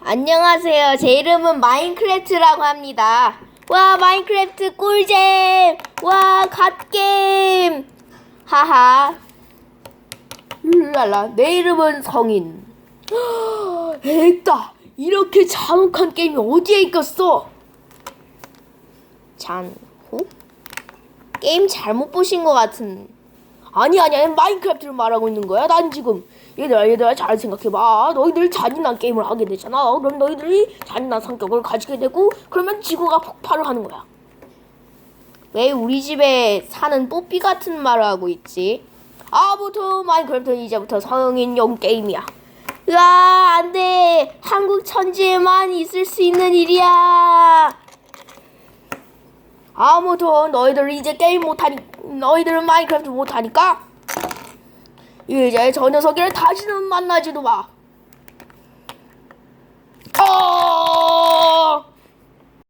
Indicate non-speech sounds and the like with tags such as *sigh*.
안녕하세요. 제 이름은 마인크래프트라고 합니다. 와, 마인크래프트 꿀잼! 와, 갓게임! 하하. 랄라, 내 이름은 성인. *gasps* 에따, 이렇게 잔혹한 게임이 어디에 있겠어? 잔혹? 게임 잘못 보신 것 같은. 아니 아니 아니 마인크래프트를 말하고 있는 거야. 난 지금 얘들아 얘들아 잘 생각해봐. 너희들 잔인한 게임을 하게 되잖아. 그럼 너희들이 잔인한 성격을 가지게 되고 그러면 지구가 폭발을 하는 거야. 왜 우리 집에 사는 뽀삐 같은 말을 하고 있지? 아무튼 마인크래프트는 이제부터 성인용 게임이야. 으아 안돼 한국 천지에만 있을 수 있는 일이야. 아무튼 너희들 이제 게임 못하니 너희들은 마인크래프트 못하니까 이제 저 녀석이랑 다시는 만나지도 마.